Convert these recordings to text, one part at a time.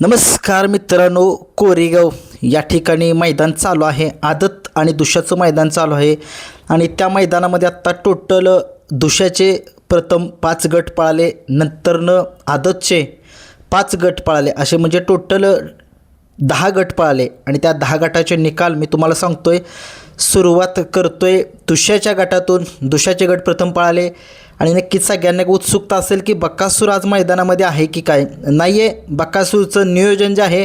नमस्कार मित्रांनो कोरेगाव या ठिकाणी मैदान चालू आहे. आदत आणि दुशाचं मैदान चालू आहे. आणि त्या मैदानामध्ये आत्ता टोटल दुशाचे प्रथम पाच गट पळाले नंतरनं आदतचे पाच गट पळाले. असे म्हणजे टोटल दहा गट पळाले. आणि त्या दहा गटाचे निकाल मी तुम्हाला सांगतो आहे सुरुवात आहे दुशाच्या गटातून. दुशाचे गट प्रथम पळाले आणि नक्कीच सगळ्यांना एक उत्सुकता असेल की बक्कासूर आज मैदानामध्ये आहे की काय. नाही आहे बक्कासूरचं नियोजन जे आहे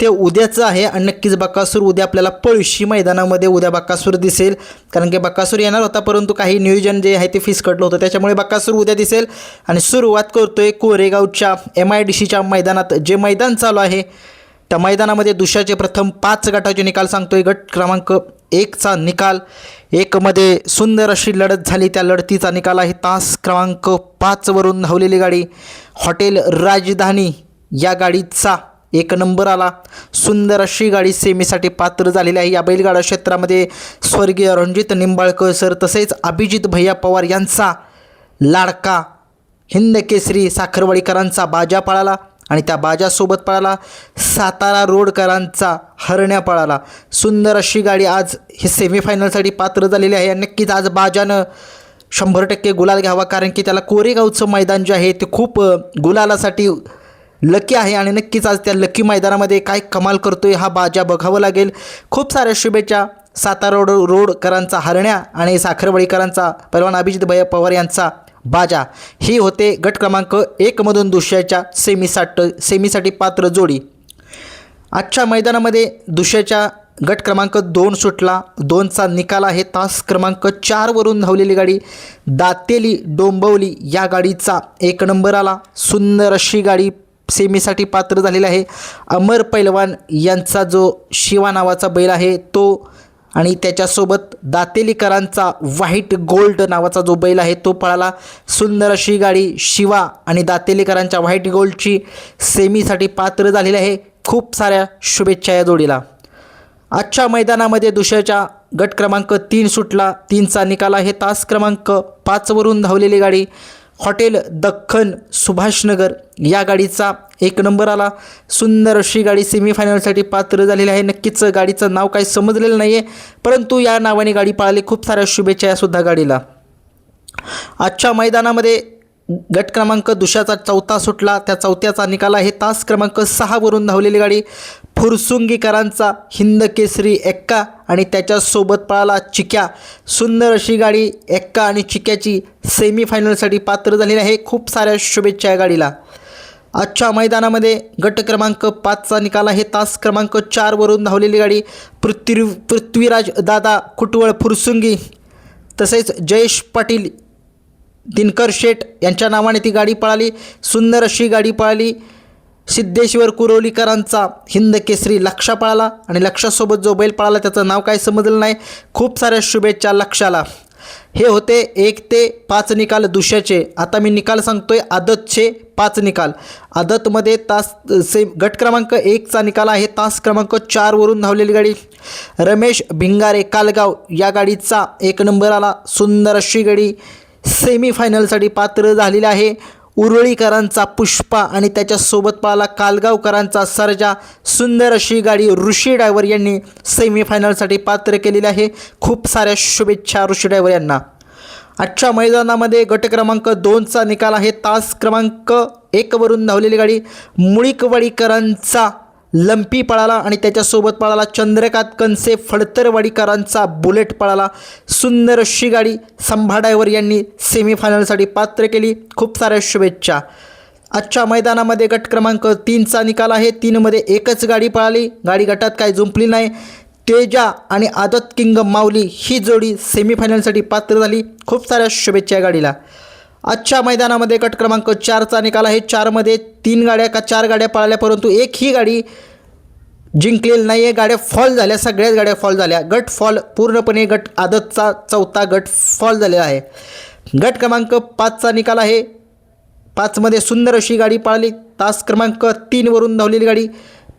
ते उद्याचं आहे आणि नक्कीच बक्कासूर उद्या आपल्याला पळशी मैदानामध्ये उद्या बक्कासूर दिसेल. कारण की बक्कासूर येणार होता परंतु काही नियोजन जे आहे ते फिसकटलं होतं. त्याच्यामुळे बक्कासूर उद्या दिसेल. आणि सुरुवात करतोय कोरेगावच्या एम आय डी सीच्या मैदानात जे मैदान चालू आहे त्या मैदानामध्ये दुसऱ्याचे प्रथम पाच गटाचे निकाल सांगतोय. गट क्रमांक एकचा निकाल. एकमध्ये सुंदर अशी लढत झाली. त्या लढतीचा निकाल आहे. तास क्रमांक पाचवरून धावलेली गाडी. हॉटेल राजधानी या गाडीचा एक नंबर आला. सुंदर अशी गाडी सेमीसाठी पात्र झालेली आहे. या बैलगाडा क्षेत्रामध्ये स्वर्गीय रणजित निंबाळकर सर तसेच अभिजित भैया पवार यांचा लाडका हिंद केसरी साखरवाडीकरांचा बाजा पळाला आणि त्या बाजासोबत पळाला. सातारा रोडकरांचा हरण्या पळाला. सुंदर अशी गाडी आज हे सेमीफायनलसाठी पात्र झालेली आहे. आणि नक्कीच आज बाजानं शंभर टक्के गुलाल घ्यावा कारण की त्याला कोरेगावचं मैदान जे आहे ते खूप गुलालासाठी लकी आहे. आणि नक्कीच आज त्या लकी मैदानामध्ये काय कमाल करतोय हा बाजा बघावं लागेल. खूप साऱ्या शुभेच्छा सातारा रोड रोडकरांचा हरण्या आणि साखरवळीकरांचा परवान अभिजित भैया पवार यांचा. बाजा. ही होते गट क्रमांक एकमधून दुसऱ्याच्या सेमीसाट सेमीसाठी पात्र जोडी. आजच्या मैदानामध्ये दुसऱ्याच्या गट क्रमांक दोन सुटला. दोनचा निकाल आहे. तास क्रमांक चारवरून धावलेली गाडी दातेली डोंबवली. या गाडीचा एक नंबर आला. सुंदर अशी गाडी सेमीसाठी पात्र झालेली आहे. अमर पैलवान यांचा जो शिवा नावाचा बैल आहे तो आणि त्याच्यासोबत दातेलीकरांचा व्हाईट गोल्ड नावाचा जो बैल आहे तो पळाला. सुंदर अशी गाडी शिवा आणि दातेलीकरांच्या व्हाईट गोल्डची सेमीसाठी पात्र झालेली आहे. खूप साऱ्या शुभेच्छा या जोडीला. आजच्या मैदानामध्ये दुसऱ्याच्या गट क्रमांक तीन सुटला. तीनचा निकाल आहे. तास क्रमांक पाचवरून धावलेली गाडी हॉटेल दख्खन सुभाषनगर या गाडीचा एक नंबर आला. सुंदर अशी गाडी सेमीफायनलसाठी पात्र झालेली आहे. नक्कीच गाडीचं नाव काही समजलेलं नाही आहे परंतु या नावाने गाडी पाळली. खूप साऱ्या शुभेच्छा या सुद्धा गाडीला. आजच्या मैदानामध्ये गट क्रमांक दुशाचा चौथा सुटला. त्या चौथ्याचा निकाल आहे. तास क्रमांक सहावरून धावलेली गाडी फुरसुंगीकरांचा हिंद केसरी एक्का आणि त्याच्यासोबत पळाला चिक्या. सुंदर अशी गाडी एक्का आणि चिक्याची सेमीफायनलसाठी पात्र झालेली आहे. खूप साऱ्या शुभेच्छा या गाडीला. आजच्या मैदानामध्ये गट क्रमांक पाचचा निकाल आहे. तास क्रमांक चारवरून धावलेली गाडी पृथ्वी पृथ्वीराज दादा कुटवळ फुरसुंगी तसेच जयेश पाटील दिनकर शेठ यांच्या नावाने ती गाडी पळाली. सुंदर अशी गाडी पळाली. सिद्धेश्वर कुरोलीकरांचा हिंद केसरी लक्षा पळाला आणि लक्षासोबत जो बैल पळाला त्याचं नाव काय समजलं नाही. खूप साऱ्या शुभेच्छा लक्षाला. हे होते एक ते पाच निकाल दुसऱ्याचे. आता मी निकाल सांगतोय आदतचे पाच निकाल. आदतमध्ये तास से गट क्रमांक एकचा निकाल आहे. तास क्रमांक चारवरून धावलेली गाडी. रमेश भिंगारे कालगाव या गाडीचा एक नंबर आला. सुंदर अशी गाडी. सेमीफायनलसाठी पात्र झालेली आहे. उरुळीकरांचा पुष्पा आणि त्याच्यासोबत पाला कालगावकरांचा सर्जा. सुंदर अशी गाडी ऋषी डायवर यांनी सेमीफायनलसाठी पात्र केलेली आहे. खूप साऱ्या शुभेच्छा ऋषी डायवर यांना. आजच्या मैदानामध्ये गट क्रमांक दोनचा निकाल आहे. तास क्रमांक एकवरून धावलेली गाडी मुळीकवाडीकरांचा लंपी पळाला आणि त्याच्यासोबत पळाला चंद्रकांत कनसे फडतरवाडीकरांचा बुलेट पळाला. सुंदर अशी गाडी संभा डायवर यांनी सेमीफायनलसाठी पात्र केली. खूप साऱ्या शुभेच्छा. आजच्या मैदानामध्ये गट क्रमांक तीनचा निकाल आहे. तीनमध्ये एकच गाडी पळाली. गाडी गटात काय जुंपली नाही. तेजा आणि आदत किंग माऊली ही जोडी सेमीफायनलसाठी पात्र झाली. खूप साऱ्या शुभेच्छा गाडीला. आजच्या मैदानामध्ये गट क्रमांक चारचा निकाल आहे. चारमध्ये तीन गाड्या का चार गाड्या पळाल्या परंतु एक ही गाडी जिंकलेली नाही आहे गाड्या फॉल झाल्या सगळ्याच गाड्या फॉल झाल्या. गट फॉल पूर्णपणे गट आदतचा चौथा गट फॉल झालेला आहे. गट क्रमांक पाचचा निकाल आहे. पाचमध्ये सुंदर अशी गाडी पळाली. तास क्रमांक तीनवरून धावलेली गाडी.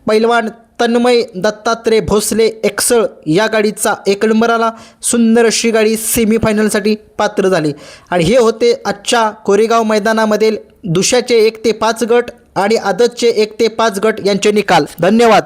पैलवान तन्मय दत्तात्रय भोसले एक्सळ या गाडीचा एक नंबर आला. सुंदर अशी गाडी सेमीफायनलसाठी पात्र झाली. आणि हे होते आजच्या कोरेगाव मैदानामधील दुशाचे एक ते पाच गट आणि आदतचे एक ते पाच गट यांचे निकाल. धन्यवाद.